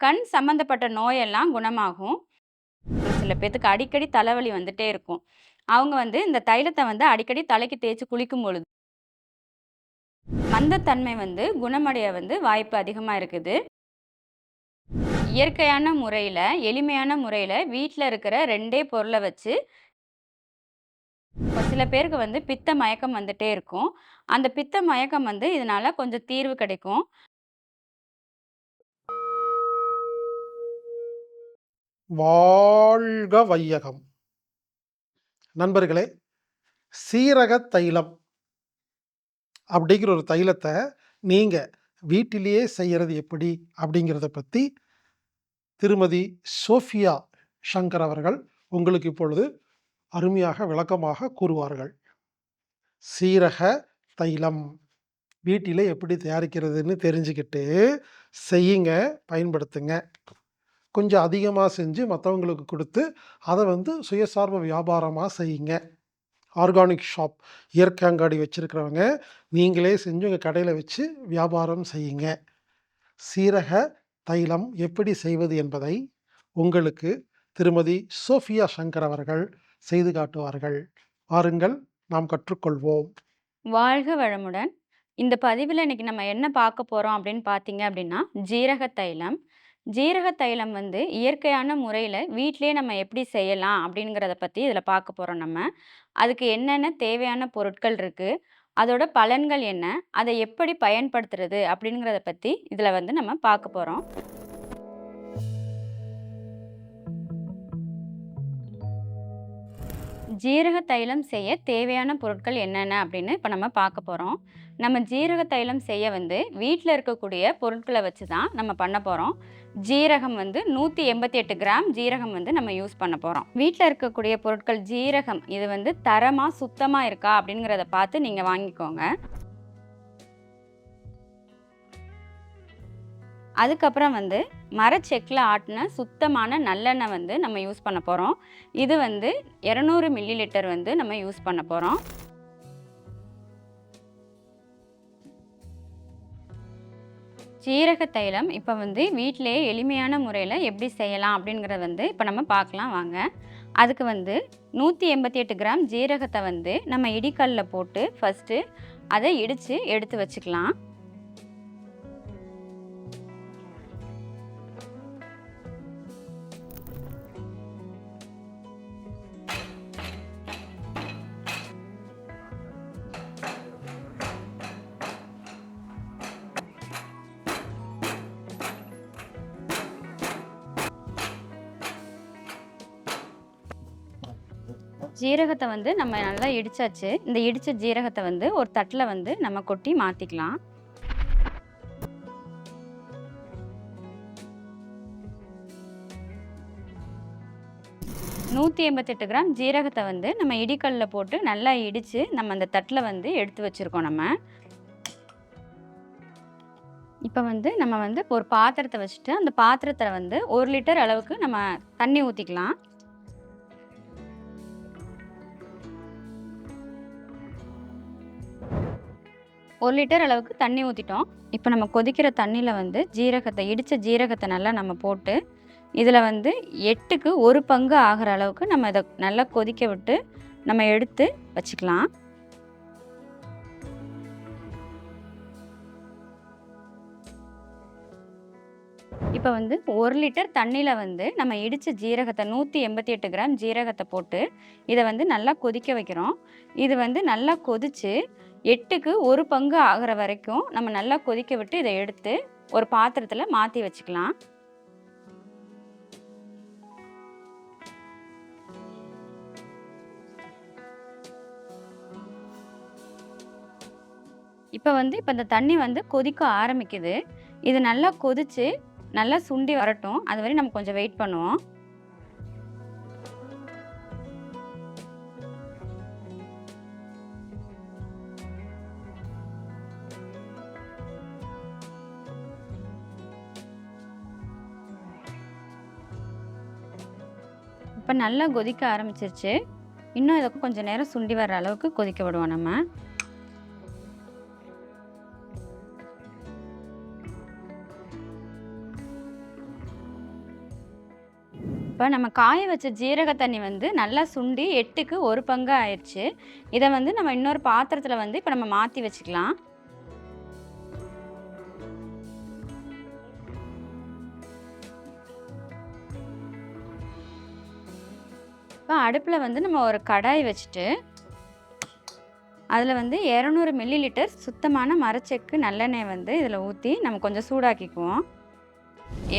கண் சம்மந்தப்பட்ட நோயெல்லாம் குணமாகும். ஒரு சில பேத்துக்கு அடிக்கடி தலைவலி வந்துட்டே இருக்கும். அவங்க வந்து இந்த தைலத்த வந்து அடிக்கடி தலைக்கு தேய்ச்சு குளிக்கும் பொழுது மந்தத்தன்மை வந்து குணமடைய வந்து வாய்ப்பு அதிகமா இருக்குது. இயற்கையான முறையில, எளிமையான முறையில வீட்ல இருக்கிற 2டே பொருள வச்சு ஒரு சில பேருக்கு வந்து பித்த மயக்கம் வந்துட்டே இருக்கும். அந்த பித்த மயக்கம் வந்து இதனால கொஞ்சம் தீர்வு கிடைக்கும். வாழ்க வையகம்! நண்பர்களே, சீரக தைலம் அப்படிங்கிற ஒரு தைலத்தை நீங்கள் வீட்டிலேயே செய்கிறது எப்படி? அப்படிங்கிறத பற்றி திருமதி சோஃபியா ஷங்கர் அவர்கள் உங்களுக்கு இப்பொழுது அருமையாக விளக்கமாக கூறுவார்கள். சீரக தைலம் வீட்டிலே எப்படி தயாரிக்கிறதுன்னு தெரிஞ்சுக்கிட்டு செய்யுங்க, பயன்படுத்துங்க. கொஞ்சம் அதிகமாக செஞ்சு மற்றவங்களுக்கு கொடுத்து அதை வந்து சுயசார்பு வியாபாரமாக செய்யுங்க. ஆர்கானிக் ஷாப் இயற்கை அங்காடி வச்சுருக்கிறவங்க நீங்களே செஞ்சு உங்கள் கடையில் வச்சு வியாபாரம் செய்யுங்க. சீரக தைலம் எப்படி செய்வது என்பதை உங்களுக்கு திருமதி சோஃபியா சங்கர் அவர்கள் செய்து காட்டுவார்கள். வாருங்கள், நாம் கற்றுக்கொள்வோம். வாழ்க வளமுடன். இந்த பதிவில் இன்னைக்கு நம்ம என்ன பார்க்க போகிறோம் அப்படின்னு பார்த்தீங்க அப்படின்னா, ஜீரக தைலம். ஜீரக தைலம் வந்து இயற்கையான முறையில் வீட்டிலேயே நம்ம எப்படி செய்யலாம் அப்படிங்கிறத பற்றி இதில் பார்க்க போகிறோம் நம்ம. அதுக்கு என்னென்ன தேவையான பொருட்கள் இருக்குது அதோட பலன்கள் என்ன? அதை எப்படி பயன்படுத்துறது? அப்படிங்கிறத பற்றி இதில் வந்து நம்ம பார்க்க போகிறோம் ஜீரக தைலம் செய்ய தேவையான பொருட்கள் என்னென்ன அப்படின்னு இப்போ நம்ம பார்க்க போகிறோம் நம்ம ஜீரக தைலம் செய்ய வந்து வீட்டில் இருக்கக்கூடிய பொருட்களை வச்சு தான் நம்ம பண்ண போகிறோம் ஜீரகம் வந்து 188 கிராம் ஜீரகம் வந்து நம்ம யூஸ் பண்ண போகிறோம் வீட்டில் இருக்கக்கூடிய பொருட்கள் ஜீரகம் இது வந்து தரமாக சுத்தமாக இருக்கா அப்படிங்கிறத பார்த்து நீங்கள் வாங்கிக்கோங்க. அதுக்கப்புறம் வந்து மரச்செக்கில் ஆட்டின சுத்தமான நல்லெண்ணெய் வந்து நம்ம யூஸ் பண்ண போகிறோம் இது வந்து 200 மில்லி லிட்டர் வந்து நம்ம யூஸ் பண்ண போகிறோம் ஜீரக தைலம் இப்போ வந்து வீட்டிலேயே எளிமையான முறையில் எப்படி செய்யலாம் அப்படிங்கிறத வந்து இப்போ நம்ம பார்க்கலாம் வாங்க. அதுக்கு வந்து 188 கிராம் ஜீரகத்தை வந்து நம்ம இடிக்கல்லில் போட்டு ஃபர்ஸ்ட்டு அதை இடித்து எடுத்து வச்சுக்கலாம். ஜீரகத்தை வந்து நம்ம நல்லா இடிச்சாச்சு. இந்த இடித்த ஜீரகத்தை வந்து ஒரு தட்டில் வந்து நம்ம கொட்டி மாற்றிக்கலாம் நூற்றி எண்பத்தெட்டு கிராம் ஜீரகத்தை வந்து நம்ம இடிக்கல்ல போட்டு நல்லா இடித்து நம்ம அந்த தட்டில் வந்து எடுத்து வச்சிருக்கோம் நம்ம. இப்போ வந்து நம்ம வந்து ஒரு பாத்திரத்தை வச்சுட்டு, அந்த பாத்திரத்தில் வந்து ஒரு லிட்டர் அளவுக்கு நம்ம தண்ணி ஊற்றிக்கலாம் ஒரு லிட்டர் அளவுக்கு தண்ணி ஊற்றிட்டோம் இப்போ நம்ம கொதிக்கிற தண்ணியில் வந்து ஜீரகத்தை இடித்த ஜீரகத்தை நல்லா நம்ம போட்டு, இதில் வந்து 8க்கு 1 பங்கு ஆகுற அளவுக்கு நம்ம இதை நல்லா கொதிக்க விட்டு, நம்ம எடுத்து வச்சுக்கலாம். இப்போ வந்து ஒரு லிட்டர் தண்ணியில் வந்து நம்ம இடித்த ஜீரகத்தை நூற்றி எண்பத்தி எட்டு கிராம் ஜீரகத்தை போட்டு, இதை வந்து நல்லா கொதிக்க வைக்கிறோம். இது வந்து நல்லா கொதிச்சு 8க்கு 1 பங்கு ஆகிற வரைக்கும் நம்ம நல்லா கொதிக்க விட்டு இதை எடுத்து ஒரு பாத்திரத்தில் மாற்றி வச்சுக்கலாம். இப்போ வந்து இப்போ இந்த தண்ணி வந்து கொதிக்க ஆரம்பிக்குது. இது நல்லா கொதிச்சு, நல்லா சுண்டி வரட்டும். அது வரை நம்ம கொஞ்சம் வெயிட் பண்ணுவோம். இப்போ நல்லா கொதிக்க ஆரம்பிச்சிருச்சு. இன்னும் இதை கொஞ்சம் நேரம் சுண்டி வர்ற அளவுக்கு கொதிக்க விடுவோம் நம்ம. இப்போ நம்ம காய வச்ச ஜீரக தண்ணி வந்து நல்லா சுண்டி எட்டுக்கு ஒரு பங்கு ஆயிடுச்சு இதை வந்து நம்ம இன்னொரு பாத்திரத்தில் வந்து இப்போ நம்ம மாற்றி வச்சுக்கலாம் இப்போ அடுப்பில் வந்து நம்ம ஒரு கடாய் வச்சுட்டு அதில் வந்து இரநூறு மில்லி லிட்டர் சுத்தமான மரச்செக்கு நல்லெண்ணெய் வந்து இதில் ஊற்றி நம்ம கொஞ்சம் சூடாக்கிக்குவோம்.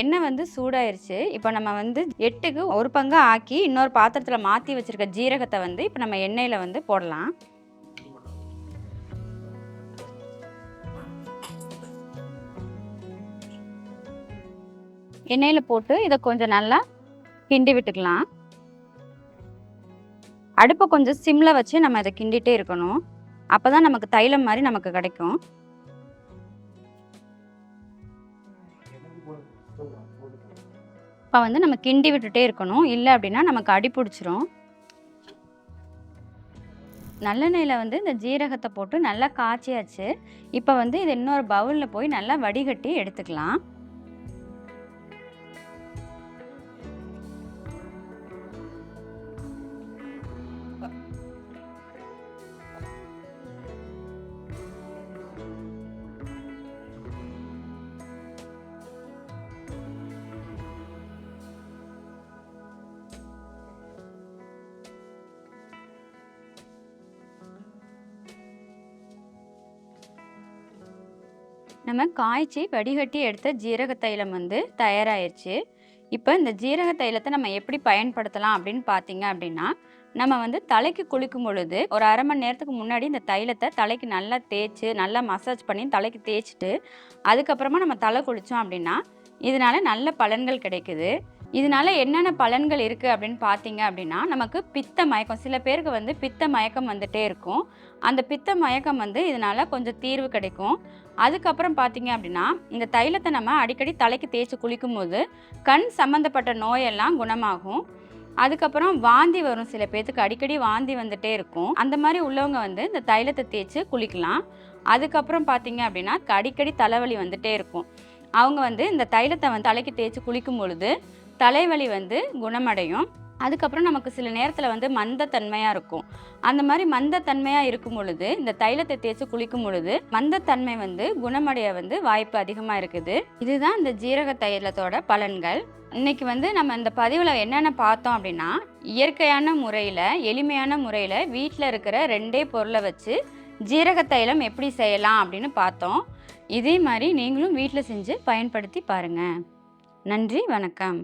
எண்ணெய் வந்து சூடாயிருச்சு. இப்போ நம்ம வந்து எட்டுக்கு ஒரு பங்கு ஆக்கி இன்னொரு பாத்திரத்தில் மாற்றி வச்சுருக்க ஜீரகத்தை வந்து இப்போ நம்ம எண்ணெயில் வந்து போடலாம். எண்ணெயில் போட்டு இதை கொஞ்சம் நல்லா கிண்டி விட்டுக்கலாம். அடுப்பை கொஞ்சம் சிம்மில் வச்சு நம்ம இதை கிண்டிகிட்டே இருக்கணும். அப்போ தான் நமக்கு தைலம் மாதிரி நமக்கு கிடைக்கும். இப்போ வந்து நம்ம கிண்டி விட்டுட்டே இருக்கணும். இல்லை அப்படின்னா நமக்கு அடி பிடிச்சிரும். நல்லெண்ணெயில் வந்து இந்த ஜீரகத்தை போட்டு நல்லா காய்ச்சியாச்சு. இப்போ வந்து இது இன்னொரு பவுலில் போய் நல்லா வடிகட்டி எடுத்துக்கலாம். நம்ம காய்ச்சி வடிகட்டி எடுத்த ஜீரக தைலம் வந்து தயாராகிடுச்சு இப்போ இந்த ஜீரக தைலத்தை நம்ம எப்படி பயன்படுத்தலாம் அப்படின்னு பார்த்தீங்க அப்படின்னா நம்ம வந்து தலைக்கு குளிக்கும் பொழுது ஒரு அரை மணி நேரத்துக்கு முன்னாடி இந்த தைலத்தை தலைக்கு நல்லா தேய்ச்சி நல்லா மசாஜ் பண்ணி தலைக்கு தேய்ச்சிட்டு அதுக்கப்புறமா நம்ம தலை குளித்தோம் அப்படின்னா இதனால நல்ல பலன்கள் கிடைக்குது. இதனால என்னென்ன பலன்கள் இருக்குது அப்படின்னு பார்த்தீங்க அப்படின்னா நமக்கு பித்த மயக்கம் சில பேருக்கு வந்து பித்த மயக்கம் வந்துட்டே இருக்கும். அந்த பித்த மயக்கம் வந்து இதனால் கொஞ்சம் தீர்வு கிடைக்கும். அதுக்கப்புறம் பார்த்தீங்க அப்படின்னா இந்த தைலத்தை நம்ம அடிக்கடி தலைக்கு தேய்ச்சி குளிக்கும் போது கண் சம்மந்தப்பட்ட நோயெல்லாம் குணமாகும். அதுக்கப்புறம் வாந்தி வரும் சில பேர்த்துக்கு அடிக்கடி வாந்தி வந்துட்டே இருக்கும். அந்த மாதிரி உள்ளவங்க வந்து இந்த தைலத்தை தேய்ச்சி குளிக்கலாம். அதுக்கப்புறம் பார்த்தீங்க அப்படின்னா அடிக்கடி தலைவலி வந்துட்டே இருக்கும். அவங்க வந்து இந்த தைலத்தை வந்து தலைக்கு தேய்ச்சி குளிக்கும் பொழுது தலைவலி வந்து குணமடையும். அதுக்கப்புறம் நமக்கு சில நேரத்தில் வந்து மந்தத்தன்மையாக இருக்கும். அந்த மாதிரி மந்தத்தன்மையாக இருக்கும் பொழுது இந்த தைலத்தை தேய்ச்சி குளிக்கும் பொழுது மந்தத்தன்மை வந்து குணமடைய வந்து வாய்ப்பு அதிகமாக இருக்குது. இதுதான் இந்த ஜீரக தைலத்தோட பலன்கள். இன்னைக்கு வந்து நம்ம இந்த பதிவில் என்னென்ன பார்த்தோம் அப்படின்னா இயற்கையான முறையில் எளிமையான முறையில் வீட்டில் இருக்கிற ரெண்டே பொருளை வச்சு ஜீரக தைலம் எப்படி செய்யலாம் அப்படின்னு பார்த்தோம். இதே மாதிரி நீங்களும் வீட்டில் செஞ்சு பயன்படுத்தி பாருங்கள் நன்றி வணக்கம்.